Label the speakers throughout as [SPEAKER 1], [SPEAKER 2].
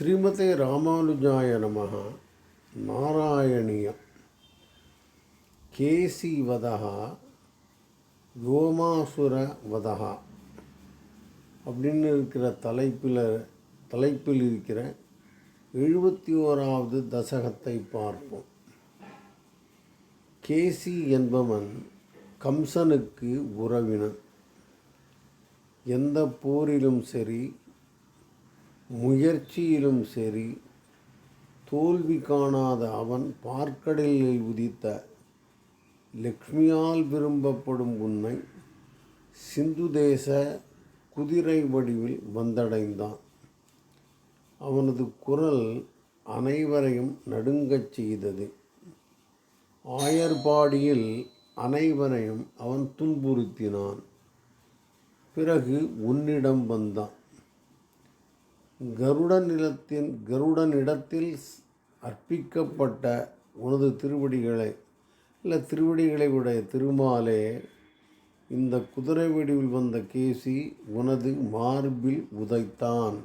[SPEAKER 1] ஸ்ரீமதே ராமானுஜாய நமக நாராயணியம். கேசி வதா வதா அப்படின்னு இருக்கிற தலைப்பில் தலைப்பில் இருக்கிற எழுபத்தி ஓராவது தசகத்தை பார்ப்போம். கேசி என்பவன் கம்சனுக்கு உறவினன். எந்த போரிலும் சரி முயற்சியிலும் சரி தோல்வி காணாத அவன் பார்க்கடலில் உதித்த லக்ஷ்மியால் விரும்பப்படும் உன்னை சிந்து தேச குதிரை வடிவில் வந்தடைந்தான். அவனது குரல் அனைவரையும் நடுங்கச் செய்தது. ஆயர்பாடியில் அனைவரையும் அவன் துன்புறுத்தினான். பிறகு உன்னிடம் வந்தான். கருடனிடத்தின் கருடனிடத்தில் அர்ப்பிக்கப்பட்ட உனது திருவடிகளை இல்லை திருவடிகளை உடைய திருமாலே இந்த குதிரை வடிவில் வந்த கேசி உனது மார்பில் உதைத்தான்.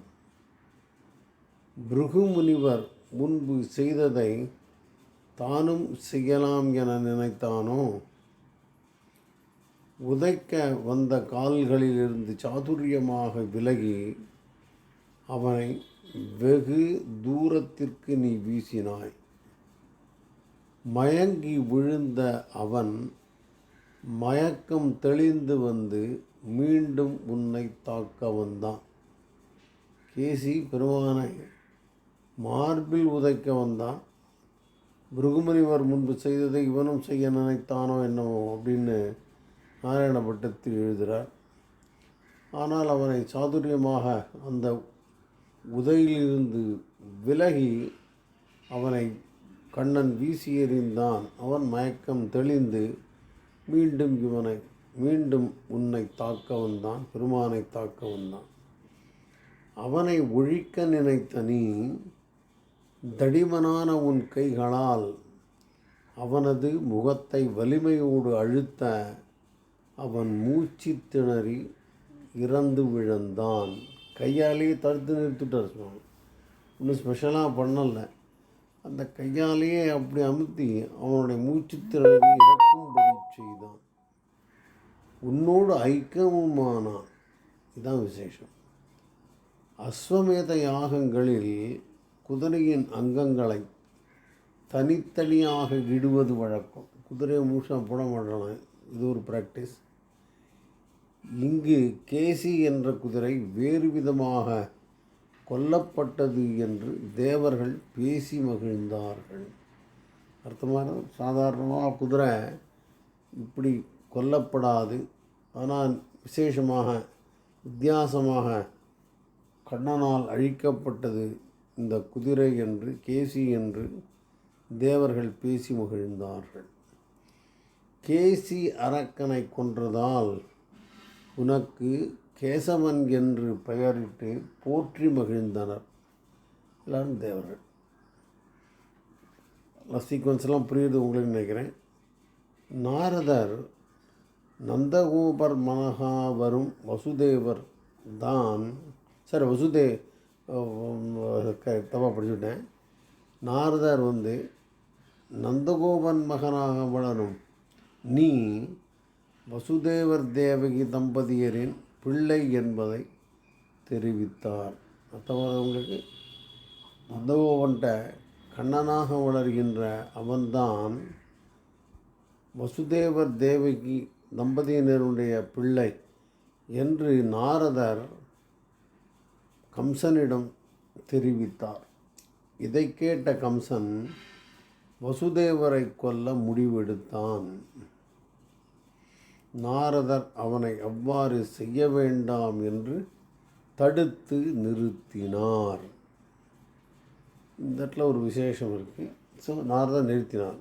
[SPEAKER 1] பிருகு முனிவர் முன்பு செய்ததை தானும் செய்யலாம் என நினைத்தானோ? உதைக்க வந்த கால்களிலிருந்து சாதுரியமாக விலகி அவனை வெகு தூரத்திற்கு நீ வீசினாய். மயங்கி விழுந்த அவன் மயக்கம் தெளிந்து வந்து மீண்டும் உன்னை தாக்க வந்தான். கேசி பெருமானை மார்பில் உதைக்க வந்தான். பிருகுமணிவர் முன்பு செய்ததை இவனும் செய்ய நினைத்தானோ என்னவோ அப்படின்னு நாராயணபட்டத்தில் எழுதுகிறார். ஆனால் அவனை சாதுரியமாக அந்த உதையிலிருந்து விலகி அவனை கண்ணன் வீசி எறிந்தான். அவன் மயக்கம் தெளிந்து மீண்டும் இவனை மீண்டும் உன்னை தாக்க வந்தான் பெருமானை தாக்க வந்தான். அவனை ஒழிக்க நினைத்த நீ தடிமனான உன் கைகளால் அவனது முகத்தை வலிமையோடு அழுத்த அவன் மூச்சு திணறி இறந்து விழுந்தான். கையாலேயே தடுத்து நிறுத்திட்டார் சுவாமி. ஒன்றும் ஸ்பெஷலாக பண்ணலை. அந்த கையாலேயே அப்படி அமுத்தி அவனுடைய மூச்சுத்திறனை இறக்கும்படி செய்தான். உன்னோடு ஐக்கியமுமானான் இதுதான் விசேஷம். அஸ்வமேத யாகங்களில் குதிரையின் அங்கங்களை தனித்தனியாக இடுவது வழக்கம். குதிரையை முழுசாக போட மாட்டான? இது ஒரு ப்ராக்டிஸ் இங்கு கேசி என்ற குதிரை வேறு விதமாக கொல்லப்பட்டது என்று தேவர்கள் பேசி மகிழ்ந்தார்கள். அர்த்தமான சாதாரணமாக குதிரை இப்படி கொல்லப்படாது. ஆனால் விசேஷமாக வித்தியாசமாக கண்ணனால் அழிக்கப்பட்டது இந்த குதிரை என்று கேசி என்று தேவர்கள் பேசி மகிழ்ந்தார்கள். கேசி அரக்கனை கொன்றதால் உனக்கு கேசவன் என்று பெயரிட்டு போற்றி மகிழ்ந்தனர். எல்லாரும் தேவர்கள். சீக்வன்ஸ்லாம் புரியுது உங்களுக்கு நினைக்கிறேன். நாரதர் நந்தகோபர் மனகா வரும் வசுதேவர் தான் சார் வசுதே தப்பாக படிச்சுட்டேன். நாரதர் வந்து நந்தகோபன் மகனாக வளரும். நீ வசுதேவர் தேவகி தம்பதியரின் பிள்ளை என்பதை தெரிவித்தார். மற்றவர்களுக்கு உங்களுக்கு நந்தகோபன்ட்ட கண்ணனாக வளர்கின்ற அவன்தான் வசுதேவர் தேவகி தம்பதியினருடைய பிள்ளை என்று நாரதர் கம்சனிடம் தெரிவித்தார். இதை கேட்ட கம்சன் வசுதேவரை கொல்ல முடிவெடுத்தான். நாரதர் அவனை அவ்வாறு செய்ய வேண்டாம் என்று தடுத்து நிறுத்தினார். இந்த இடத்துல ஒரு விசேஷம் இருக்குது ஸோ நாரதர் நிறுத்தினார்.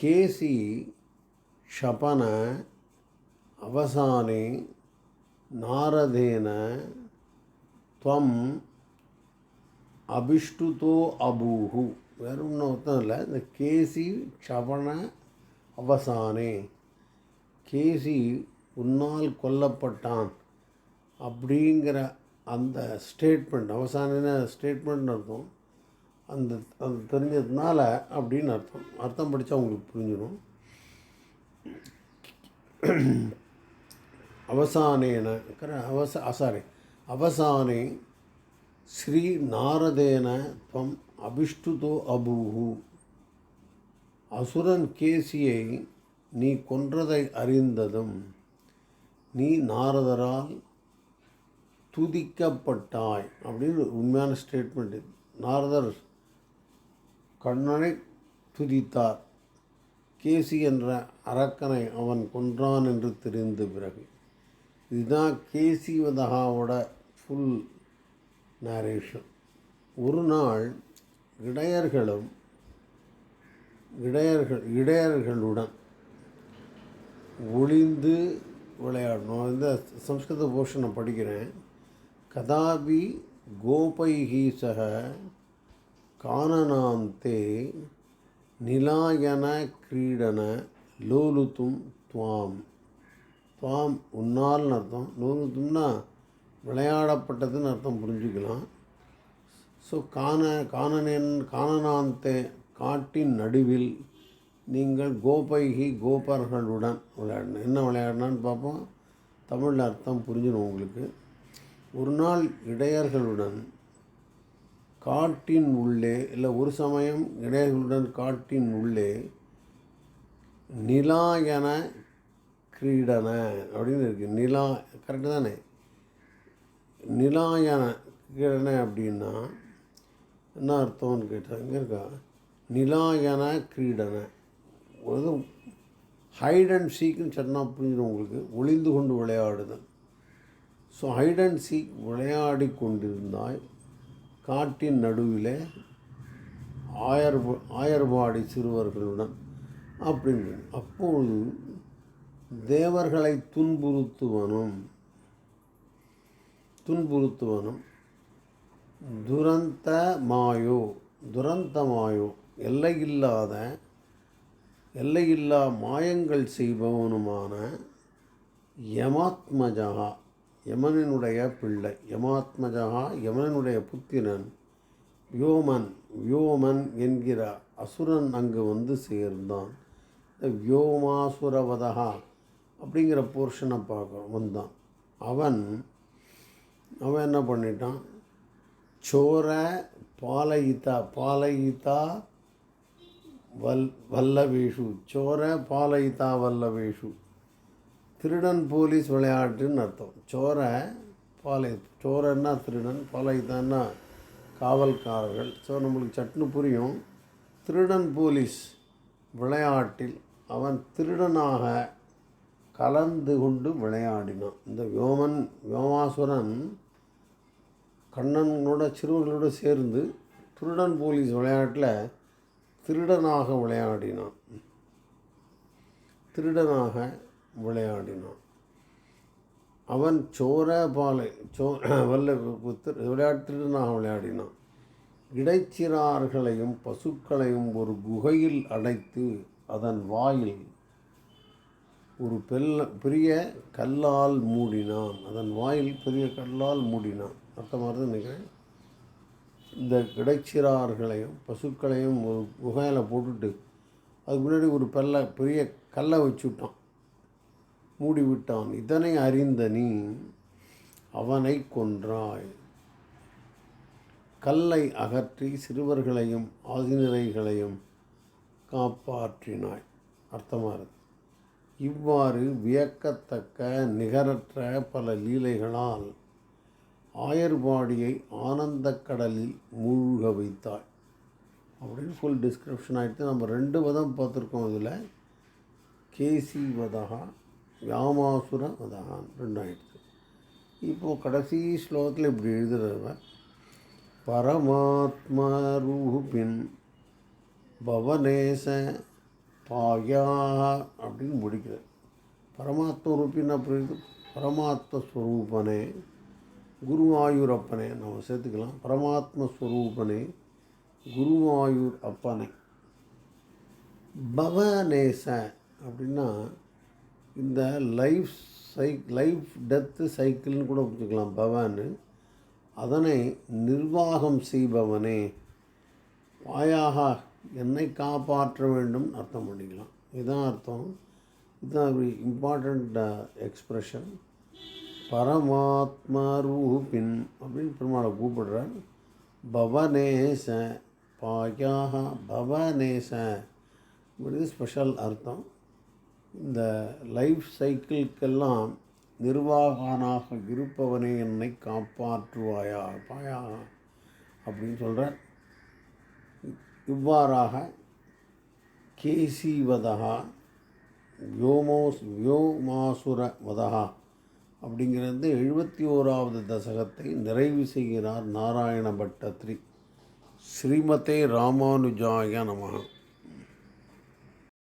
[SPEAKER 1] கேசி ஷபன அவசானே நாரதேன துவம் அபிஷ்டுதோ அபூஹு. வேறு ஒன்றும் அர்த்தம் இல்லை. இந்த கேசி ஷபன அவசானே. கேசி உன்னால் கொல்லப்பட்டான் அப்படிங்கிற அந்த ஸ்டேட்மெண்ட் அவசான ஸ்டேட்மெண்ட்னு அர்த்தம்? அந்த அது தெரிஞ்சதுனால அப்படின்னு அர்த்தம். அர்த்தம் படித்தா உங்களுக்கு புரிஞ்சிடும் அவசானேன அவச சாரி அவசானே ஸ்ரீ நாரதேன துவம் அபிஷ்டுதோ அபூஹு. அசுரன் கேசியை நீ கொன்றதை அறிந்ததும் நீ நாரதரால் துதிக்கப்பட்டாய் அப்படின்னு உண்மையான ஸ்டேட்மெண்ட் நாரதர் கண்ணனை துதித்தார். கேசி என்ற அரக்கனை அவன் கொன்றான் என்று தெரிந்த பிறகு இதுதான் கேசி வதகாவோட ஃபுல் நரேஷன் ஒரு நாள் இடையர்களும் இடையர்கள் இடையர்களுடன் ஒளிந்து விளையாடணும். இந்த சம்ஸ்கிருத போஷனை படிக்கிறேன். கதாபி கோபைகி சக கானனாந்தே நிலாயன கிரீடன லோலுத்தும் துவாம். துவாம் உன்னால்னு அர்த்தம். லோலுத்தும்னா விளையாடப்பட்டதுன்னு அர்த்தம் புரிஞ்சுக்கலாம். ஸோ காண காணனன் காணனாந்தே காட்டின் நடுவில் நீங்கள் கோபைகி கோபர்களுடன் விளையாடணும். என்ன விளையாடினான்னு பார்ப்போம். தமிழ் அர்த்தம் புரிஞ்சிடும் உங்களுக்கு. ஒரு நாள் இடையர்களுடன் காட்டின் உள்ளே இல்லை ஒரு சமயம் இடையர்களுடன் காட்டின் உள்ளே நிலாயன கிரீடன அப்படின்னு இருக்குது நிலா கரெக்டு தானே? நிலாயன கிரீடன அப்படின்னா என்ன அர்த்தம்னு கேட்டால் இங்கே இருக்கா? நிலாயன கிரீடன. ஒரு ஹைட் அண்ட் சீக்குன்னு சொன்னால் புரிஞ்சிடும் உங்களுக்கு. ஒளிந்து கொண்டு விளையாடுதல் ஸோ ஹைட் அண்ட் சீக் விளையாடி கொண்டிருந்தால் காட்டின் நடுவிலே ஆயர் ஆயர்பாடி சிறுவர்களுடன் அப்படின்னு அப்பொழுது தேவர்களை துன்புறுத்துவனும் துன்புறுத்துவனும் துரந்த மாயோ துரந்தமாயோ எல்லையில்லாத எல்லையில்லா மாயங்கள் செய்பவனுமான யமாத்மஜா யமனினுடைய பிள்ளை. யமாத்மஜா யமனினுடைய புத்திரன் வியோமன் வியோமன் என்கிற அசுரன் அங்கு வந்து சேர்ந்தான். இந்த வியோமாசுரவதகா அப்படிங்கிற போர்ஷனை பார்க்க வந்தான். அவன் அவன் என்ன பண்ணிட்டான்? சோர பாலயிதா பாலயிதா வல் வல்லவேஷு. சோர பாலயிதா வல்லவேஷு. திருடன் போலீஸ் விளையாட்டுன்னு அர்த்தம். சோர பாலை சோரன்னா திருடன் பாலயிதான்னா காவல்காரர்கள். ஸோ நம்மளுக்கு சட்னு புரியும். திருடன் போலீஸ் விளையாட்டில் அவன் திருடனாக கலந்து கொண்டு விளையாடினான். இந்த யோமன் யோமாசுரன் கண்ணனோட சிறுவர்களோடு சேர்ந்து திருடன் போலீஸ் விளையாட்டில் திருடனாக விளையாடினான். திருடனாக விளையாடினான். அவன் சோர பாலை சோ வல்ல விளையாட்டு திருடனாக விளையாடினான். இடைச்சிறார்களையும் பசுக்களையும் ஒரு குகையில் அடைத்து அதன் வாயில் ஒரு பெல்ல பெரிய கல்லால் மூடினான். அதன் வாயில் பெரிய கல்லால் மூடினான். அர்த்தமாக நினைக்கிறேன். இந்த கிடைச்சிறார்களையும் பசுக்களையும் ஒரு குகையில் போட்டுட்டு அதுக்கு முன்னாடி ஒரு பெல்ல பெரிய கல்லை வச்சு விட்டான் மூடி விட்டான். இதனை அறிந்த நீ அவனை கொன்றாய். கல்லை அகற்றி சிறுவர்களையும் ஆதிநிலைகளையும் காப்பாற்றினாய். அர்த்தமாகிறது இவ்வாறு வியக்கத்தக்க நிகரற்ற பல லீலைகளால் ஆயர்பாடியை ஆனந்த கடலில் மூழ்க வைத்தாள். அப்படின்னு ஃபுல் டிஸ்கிரிப்ஷன் ஆகிட்டு நம்ம ரெண்டு வதம் பார்த்துருக்கோம் இதில். கேசி வதகா வியாமாசுர வதகான் ரெண்டு ஆயிடுச்சு இப்போது கடைசி ஸ்லோகத்தில் இப்படி எழுதுறவர் பரமாத்மரூபின் பவனேச பாயா அப்படின்னு முடிக்கிறார். பரமாத்ம அப்படி புரியுது? பரமாத்ம ஸ்வரூபனே அப்பனே நம்ம சேர்த்துக்கலாம். பரமாத்ம ஸ்வரூபனே குருவாயூர் அப்பனே பவநேச அப்படின்னா இந்த லைஃப் சைக் லைஃப் டெத்து சைக்கிள்னு கூட வச்சுக்கலாம் பவான்னு. அதனை நிர்வாகம் செய்பவனே. வாயாக என்னை காப்பாற்ற வேண்டும் அர்த்தம் பண்ணிக்கலாம். இதுதான் அர்த்தம். இதுதான் இம்பார்ட்டண்ட் எக்ஸ்ப்ரெஷன் பரமாத்மா ரூபின் அப்படின்னு பெருமாளை கூப்பிடுறார். பவனேச பாயாக பவனேச இப்படி ஸ்பெஷல் அர்த்தம். இந்த லைஃப் சைக்கிள்க்கெல்லாம் நிர்வாகனாக இருப்பவனே என்னை காப்பாற்றுவாயா? பாயா அப்படின்னு சொல்கிறார் இவ்வாறாக கேசிவதா வ்யோமோஸ் வ்யோமாசுர வதகா அப்படிங்கிறது எழுபத்தி ஓராவது தசகத்தை நிறைவு செய்கிறார் நாராயண பட்டத்ரி ஸ்ரீமதே ராமானுஜாய நமः.